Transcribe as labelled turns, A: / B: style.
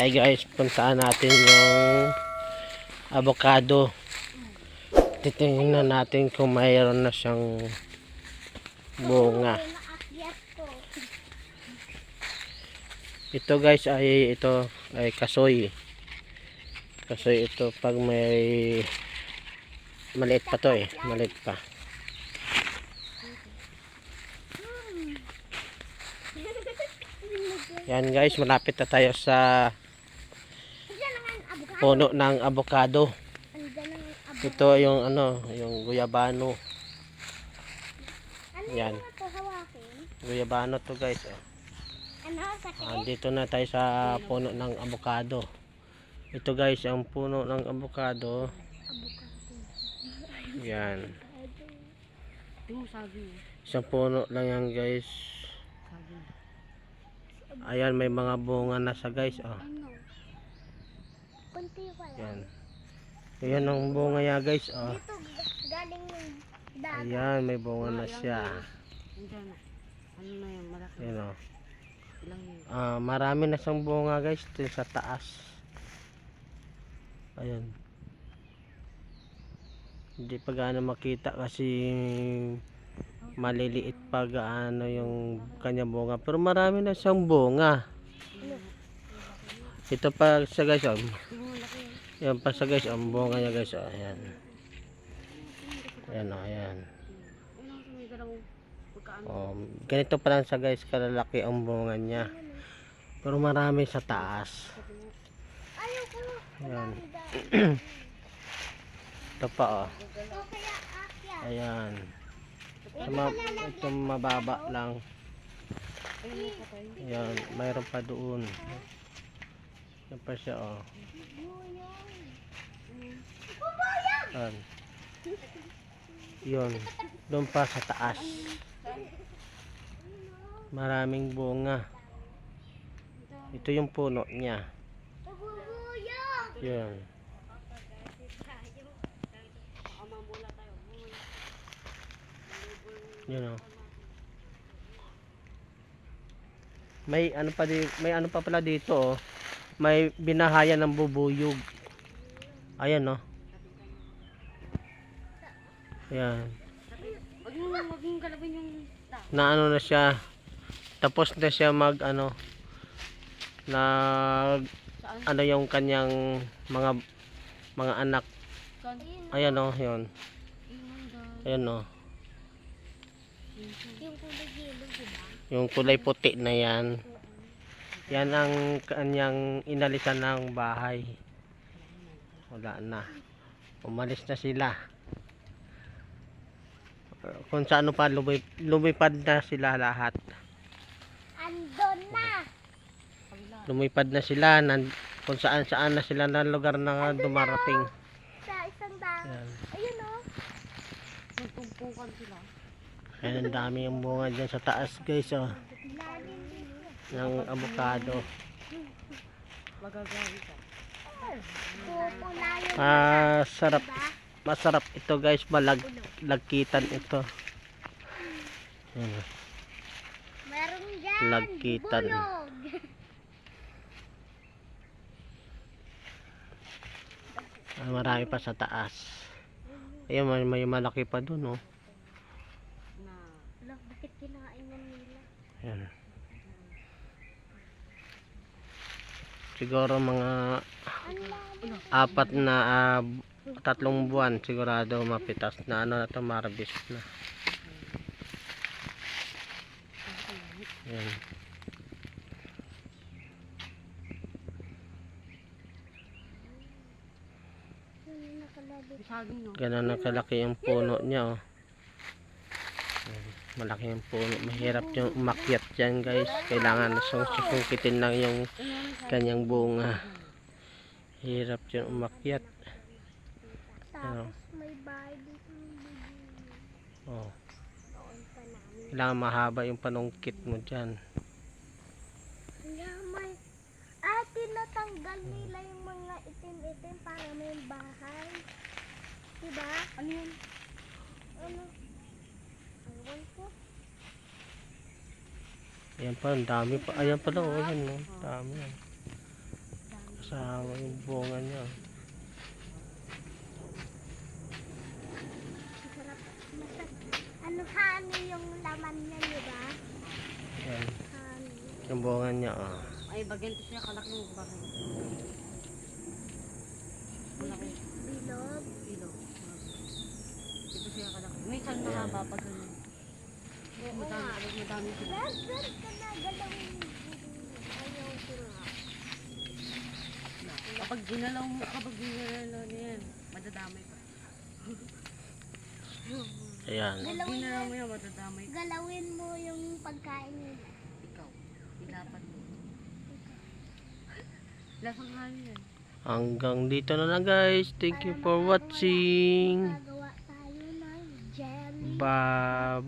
A: Hi guys, puntaan natin yung avocado. Titingnan natin kung mayroon na siyang bunga. Ito guys ay ito ay kasoy. Kasoy ito pag may maliit pa to eh, maliit pa. Yan guys, malapit na tayo sa
B: Andiyan na nga yung avocado.
A: Puno ng avocado. Ito yung ano, yung guyabano.
B: Ano
A: Yan. Guyabano to guys. Oh. Ah, dito na tayo sa puno ng avocado. Ito guys, ang puno ng avocado. Yan. Isang puno lang yan guys. Ayan, may mga bunga na sa guys. Oh.
B: Ano? Kunti pa lang.
A: Yan. Ayan ang bunga niya guys. Oh.
B: Dito galing yung dagat.
A: Ayan, may bunga na siya.
C: Na. Ano na yan? Malaki.
A: Ayan oh. Ah, marami na siyang bunga guys dito sa taas. Ayan. Hindi pa gaano makita kasi maliliit pa gaano yung kanya bunga. Pero marami na siyang bunga. Ito pa sa guys, oh.
C: Yan.
A: Pa sa guys, ang bunga niya guys, oh. Ayan. Ayan, oh, ayan. Oh, ganito pa lang sa guys, kalalaki ang bunga niya. Pero marami sa taas. Ayan. Ito pa, oh.
B: O akyat.
A: Ayan. Sa ma- ito mababa lang. Ayan, mayroon pa doon. Yan pa siya, oh. Ayan. Yun. Doon pa sa taas. Maraming bunga. Ito yung puno niya. Yun. Yun, oh. May ano pa di, may ano pa pala dito, oh. May binahayan ng bubuyog. Ayan, oh. Ayan.
C: Huwag mo, mong galawin yung
A: na. Ano na siya. Tapos na siya mag ano nag ano yung kanyang mga mga anak. Ayan o yun.
C: Ayun daw.
A: ayan o
B: ba?
A: yung kulay puti na yan. Yan ang kanyang inalisan ng bahay. Wala na. Umalis na sila kung sa ano pa lumip, lumipad na sila lahat
B: Andon na.
A: Lumipad na sila nan, kung saan saan na sila na lugar na dumarating
B: Sa isang.
A: Yan.
B: Ayun o.
C: Nagtumpukan sila.
A: Ayan, ang dami yung bunga dyan sa taas guys oh, ng avocado.
B: Pupula yung
A: Masarap,
B: diba?
A: Masarap ito guys, malagkitan ito. Ayan, oh.
B: Meron dyan.
A: Lagkitan. Ah, marami pa sa taas. Ayun, may, may malaki pa dun oh.
B: Bakit kinain yan nila?
A: Ayan. Siguro mga apat na ah, tatlong buwan sigurado mapitas na ano na to marbis na.
C: No.
A: Ganun na kalaki yung puno niya oh. Malaki yung puno. Mahirap yung umakyat dyan guys. Kailangan sung susukitin lang yung kanyang bunga. Hirap yung umakyat.
B: Tapos may bahay dito ng.
A: Oh.
B: Noon pa namin.
A: Kailangan mahaba yung panungkit mo dyan.
B: Kaya may... Ah, tinatanggal nila yung mga itim-itim para may bahay. Diba?
C: Ano yun?
B: Ano? Ewan ko.
A: Ayan pa, ang dami pa. Ayan pala, oh, ayan, oh. Dami yan. Sawa yung bunga niya.
B: Masarap. Masarap. Ano honey yung laman niya, di ba?
A: Yan.
B: Honey.
A: Yung bunga niya, oh.
C: Ay, bagyan to siya kalaki ng bakit. Malaki.
B: Bilog.
C: Kilo. Ito siya kalaki. May isang mahaba pa ganun. Madami, madami sila.
B: Ka na. Galawin. Ayaw ko.
C: Kapag ginalaw mo, kapag ginalaw niya yan, madadamay pa.
A: Ayan.
C: Pag
B: Galawin
C: ginalaw
B: mo.
C: mo yan, madadamay pa.
B: Galawin mo yung pagkain nila.
C: Mo. Lasang hangin yan.
A: Hanggang dito na lang guys. Thank you for watching. Bye-bye.